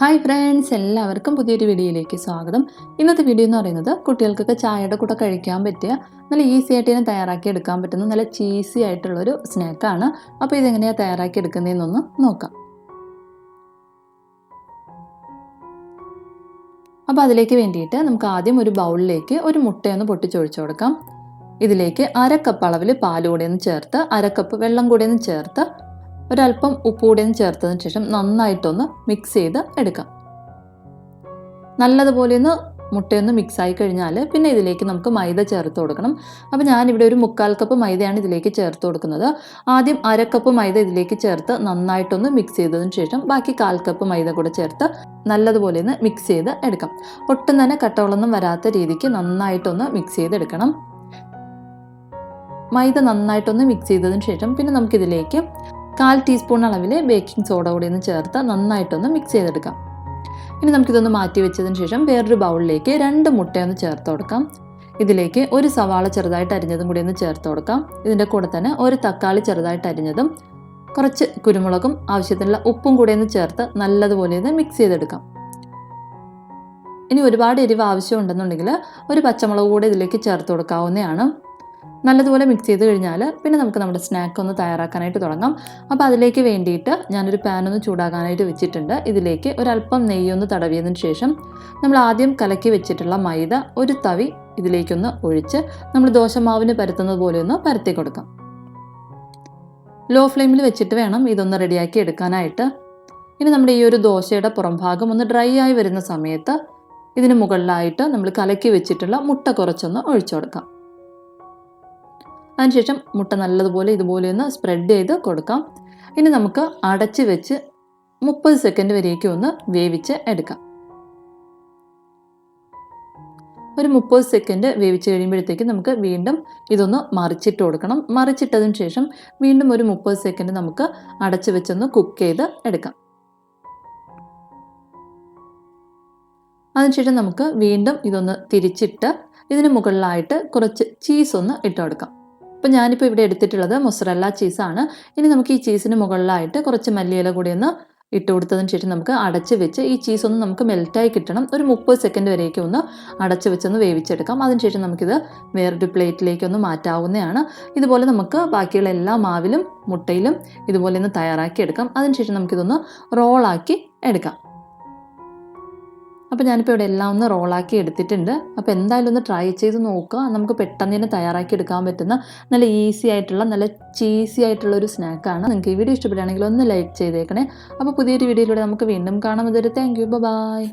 Hi friends എല്ലാവർക്കും പുതിയൊരു വീഡിയോയിലേക്ക് സ്വാഗതം. ഇന്നത്തെ വീഡിയോ എന്ന് പറയുന്നത് കുട്ടികൾക്കൊക്കെ ചായയുടെ കൂടെ കഴിക്കാൻ പറ്റിയ നല്ല ഈസി ആയിട്ട് ഇതിനെ തയ്യാറാക്കി എടുക്കാൻ പറ്റുന്ന നല്ല ചീസി ആയിട്ടുള്ളൊരു സ്നാക്കാണ് അപ്പോൾ ഇതെങ്ങനെയാണ് തയ്യാറാക്കി എടുക്കുന്നതെന്നൊന്ന് നോക്കാം. അപ്പോൾ അതിലേക്ക് വേണ്ടിയിട്ട് നമുക്ക് ആദ്യം ഒരു ബൗളിലേക്ക് ഒരു മുട്ടയൊന്ന് പൊട്ടിച്ചൊഴിച്ചു കൊടുക്കാം. ഇതിലേക്ക് അര കപ്പ് അളവിൽ പാൽ ഒന്ന് ചേർത്ത് അര കപ്പ് വെള്ളം കൂടെ ഒന്ന് ചേർത്ത് ഒരല്പം ഉപ്പ് ഒന്ന് ചേർത്തതിന് ശേഷം നന്നായിട്ടൊന്ന് മിക്സ് ചെയ്ത് എടുക്കാം. നല്ലതുപോലെ ഒന്ന് മുട്ടയൊന്ന് മിക്സ് ആയി കഴിഞ്ഞാൽ പിന്നെ ഇതിലേക്ക് നമുക്ക് മൈദ ചേർത്ത് കൊടുക്കണം. അപ്പോൾ ഞാനിവിടെ ഒരു മുക്കാൽ കപ്പ് മൈദയാണ് ഇതിലേക്ക് ചേർത്ത് കൊടുക്കുന്നത്. ആദ്യം അര കപ്പ് മൈദ ഇതിലേക്ക് ചേർത്ത് നന്നായിട്ടൊന്ന് മിക്സ് ചെയ്തതിന് ശേഷം ബാക്കി കാൽ കപ്പ് മൈദ കൂടെ ചേർത്ത് നല്ലതുപോലെ ഒന്ന് മിക്സ് ചെയ്ത് എടുക്കാം. ഒട്ടും തന്നെ കട്ടകളൊന്നും വരാത്ത രീതിക്ക് നന്നായിട്ടൊന്ന് മിക്സ് ചെയ്തെടുക്കണം മൈദ നന്നായിട്ടൊന്ന് മിക്സ് ചെയ്തതിന് ശേഷം പിന്നെ നമുക്കിതിലേക്ക് കാൽ ടീസ്പൂൺ അളവിൽ ബേക്കിംഗ് സോഡ കൂടി ഒന്ന് ചേർത്ത് നന്നായിട്ടൊന്ന് മിക്സ് ചെയ്തെടുക്കാം. ഇനി നമുക്കിതൊന്ന് മാറ്റി വെച്ചതിന് ശേഷം വേറൊരു ബൗളിലേക്ക് രണ്ട് മുട്ടയൊന്ന് ചേർത്ത് കൊടുക്കാം. ഇതിലേക്ക് ഒരു സവാള ചെറുതായിട്ട് അരിഞ്ഞതും കൂടി ഒന്ന് ചേർത്ത് കൊടുക്കാം. ഇതിന്റെ കൂടെ തന്നെ ഒരു തക്കാളി ചെറുതായിട്ട് അരിഞ്ഞതും കുറച്ച് കുരുമുളകും ആവശ്യത്തിനുള്ള ഉപ്പും കൂടി ഒന്ന് ചേർത്ത് നല്ലതുപോലെ ഒന്ന് മിക്സ് ചെയ്തെടുക്കാം. ഇനി ഒരുപാട് എരിവ് ആവശ്യമുണ്ടെന്നുണ്ടെങ്കിൽ ഒരു പച്ചമുളക് കൂടി ഇതിലേക്ക് ചേർത്ത് കൊടുക്കാവുന്നതാണ്. നല്ലതുപോലെ മിക്സ് ചെയ്ത് കഴിഞ്ഞാൽ പിന്നെ നമുക്ക് നമ്മുടെ സ്നാക്ക് ഒന്ന് തയ്യാറാക്കാനായിട്ട് തുടങ്ങാം. അപ്പോൾ അതിലേക്ക് വേണ്ടിയിട്ട് ഞാനൊരു പാൻ ഒന്ന് ചൂടാക്കാനായിട്ട് വെച്ചിട്ടുണ്ട്. ഇതിലേക്ക് ഒരല്പം നെയ്യൊന്ന് തടവിയതിന് ശേഷം നമ്മൾ ആദ്യം കലക്കി വെച്ചിട്ടുള്ള മൈദ ഒരു തവി ഇതിലേക്കൊന്ന് ഒഴിച്ച് നമ്മൾ ദോശമാവിന് പരത്തുന്നത് പോലെ ഒന്ന് പരത്തി കൊടുക്കാം. ലോ ഫ്ലെയിമിൽ വെച്ചിട്ട് വേണം ഇതൊന്ന് റെഡിയാക്കി എടുക്കാനായിട്ട്. ഇനി നമ്മുടെ ഈ ഒരു ദോശയുടെ പുറംഭാഗം ഒന്ന് ഡ്രൈ ആയി വരുന്ന സമയത്ത് ഇതിന് മുകളിലായിട്ട് നമ്മൾ കലക്കി വെച്ചിട്ടുള്ള മുട്ട കുറച്ചൊന്ന് ഒഴിച്ചു കൊടുക്കാം. അതിനുശേഷം മുട്ട നല്ലതുപോലെ ഇതുപോലെ ഒന്ന് സ്പ്രെഡ് ചെയ്ത് കൊടുക്കാം. ഇനി നമുക്ക് അടച്ച് വെച്ച് മുപ്പത് സെക്കൻഡ് വരെയൊക്കെ ഒന്ന് വേവിച്ച് എടുക്കാം. ഒരു മുപ്പത് സെക്കൻഡ് വേവിച്ച് കഴിയുമ്പോഴത്തേക്ക് നമുക്ക് വീണ്ടും ഇതൊന്ന് മറിച്ചിട്ട് കൊടുക്കണം. മറിച്ചിട്ടതിന് ശേഷം വീണ്ടും ഒരു മുപ്പത് സെക്കൻഡ് നമുക്ക് അടച്ച് വെച്ചൊന്ന് കുക്ക് ചെയ്ത് എടുക്കാം. അതിനുശേഷം നമുക്ക് വീണ്ടും ഇതൊന്ന് തിരിച്ചിട്ട് ഇതിന് മുകളിലായിട്ട് കുറച്ച് ചീസ് ഒന്ന് ഇട്ട് കൊടുക്കാം. അപ്പോൾ ഞാനിപ്പോൾ ഇവിടെ എടുത്തിട്ടുള്ളത് മൊസറല്ല ചീസാണ്. ഇനി നമുക്ക് ഈ ചീസിന് മുകളിലായിട്ട് കുറച്ച് മല്ലിയില കൂടി ഒന്ന് ഇട്ട് കൊടുത്തതിന് ശേഷം നമുക്ക് അടച്ച് വെച്ച് ഈ ചീസ് ഒന്ന് നമുക്ക് മെൽറ്റായി കിട്ടണം. ഒരു മുപ്പത് സെക്കൻഡ് വരെയൊക്കെ ഒന്ന് അടച്ച് വെച്ചൊന്ന് വേവിച്ചെടുക്കാം. അതിനുശേഷം നമുക്കിത് വേറൊരു പ്ലേറ്റിലേക്ക് ഒന്ന് മാറ്റാവുന്നതാണ്. ഇതുപോലെ നമുക്ക് ബാക്കിയുള്ള എല്ലാ മാവിലും മുട്ടയിലും ഇതുപോലെ ഒന്ന് തയ്യാറാക്കി എടുക്കാം അതിനുശേഷം നമുക്കിതൊന്ന് റോളാക്കി എടുക്കാം. അപ്പോൾ ഞാനിപ്പോൾ ഇവിടെ എല്ലാം ഒന്ന് റോളാക്കി എടുത്തിട്ടുണ്ട്. അപ്പോൾ എന്തായാലും ഒന്ന് ട്രൈ ചെയ്ത് നോക്കുക. നമുക്ക് പെട്ടെന്ന് തന്നെ തയ്യാറാക്കി എടുക്കാൻ പറ്റുന്ന നല്ല ഈസി ആയിട്ടുള്ള നല്ല ചീസി ആയിട്ടുള്ള ഒരു സ്നാക്കാണ് നിങ്ങൾക്ക് ഈ വീഡിയോ ഇഷ്ടപ്പെടുകയാണെങ്കിൽ ഒന്ന് ലൈക്ക് ചെയ്തേക്കണേ. അപ്പോൾ പുതിയൊരു വീഡിയോയിലൂടെ നമുക്ക് വീണ്ടും കാണാം. ഇതൊരു താങ്ക് യു ബൈ